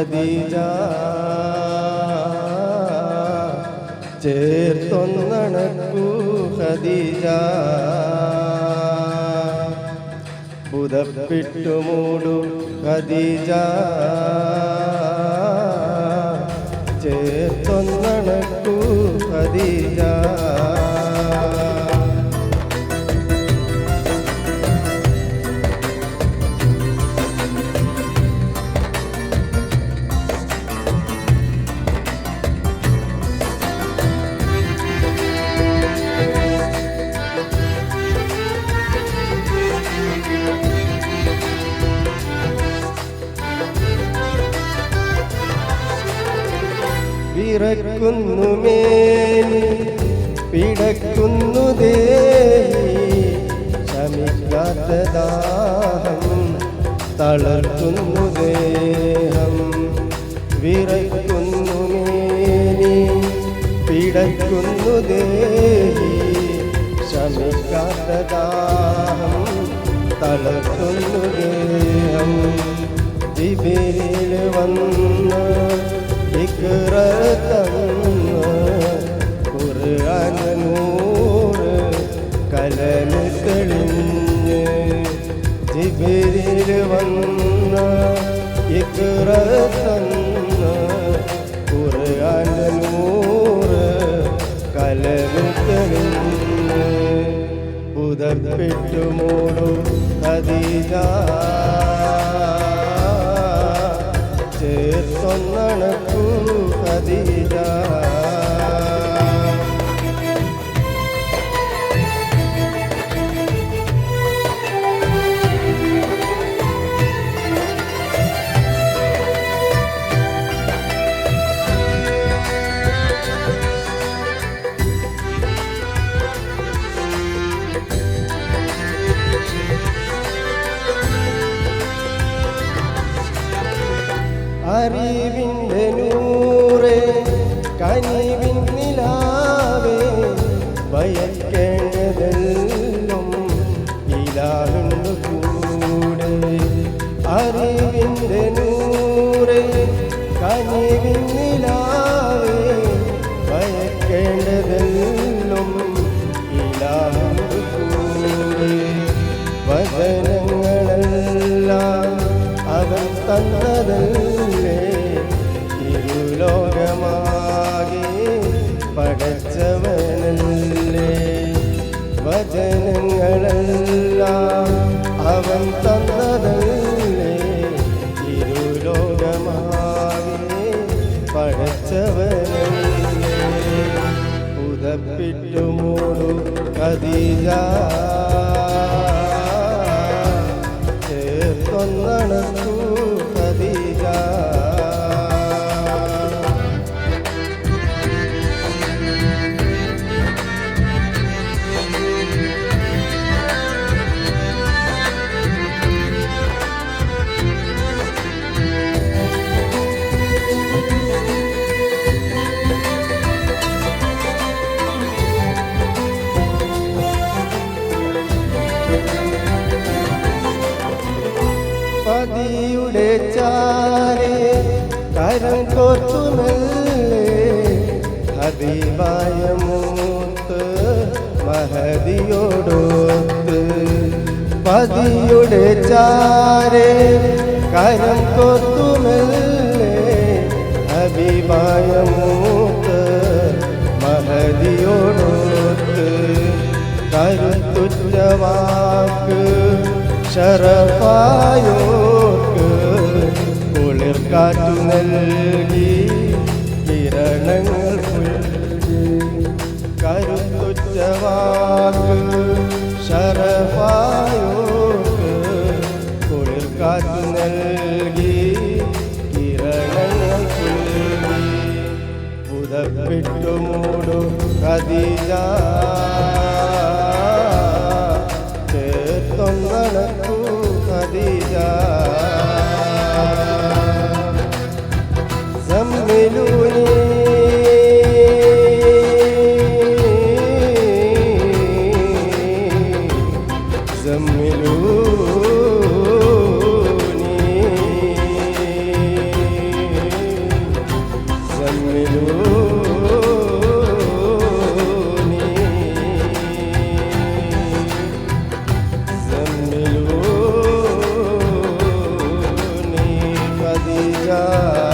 ഖദീജ ചേർത്തൊന്നണക്കൂ ഖദീജ പുതപ്പിട്ടുമൂടും ഖദീജ വിറക്കുന്നു മേനി പിടക്കുന്നു ദേഹി ശമിക്കാത്ത ദാഹം തളർത്തുന്നു ദേഹം. വിറയ്ക്കുന്നു മേനി പിടക്കുന്നു ദേഹി ശമിക്കാത്ത ദാഹം തളർത്തുന്നു ദേഹം. ദിബിരിൽ വന്ന് ജിബിരിൽ വന്ന് ഇക്രത്തന്ന് ഖുർആൻ നൂറ് കലന് തെളിഞ്ഞ് പുതപ്പിട്ടു മൂടും ഖദീജ ചേർത്തൊന്നണക്കൂ ഖദീജ അറിവിന്റെ നൂറേ കനിവിൻ നിലാവേ ഭയക്കേണ്ടതെല്ലാം ഇലാകുന്നു കൂടെ. അറിവിന്റെ നൂറേ കനിവിൻ നിലാവേ ഭയക്കേണ്ടതെല്ലാം പടച്ചവനല്ലേ പുതപ്പിട്ടു മൂടു കദീജ പതിയുടെ ചാരേ കരം കോർത്തുമല്ലേ ഹബീബായ മൂത്ത് മഹദിയോടൊത്ത് പതിയുടെ ചാരേ കരം കോർത്തുമല്ലേ ഹബീബായ മൂത്ത് മഹദിയോടൊത്ത് കരുത്തുറ്റ വാക്ക് ശരഫായോക്ക് കുളിർക്കാറ്റു നൽകി കിരണങ്ങൾ പുൽകി കരുത്തുറ്റ വാക്ക് ശരഫായോക്ക് കുളിർക്കാറ്റു നൽകി കിരണങ്ങൾ പുൽകി പുതപ്പിട്ടു മൂടു കദീജ ചേർത്തൊന്നണക്കൂ زملوني زملوني زملوني خديجه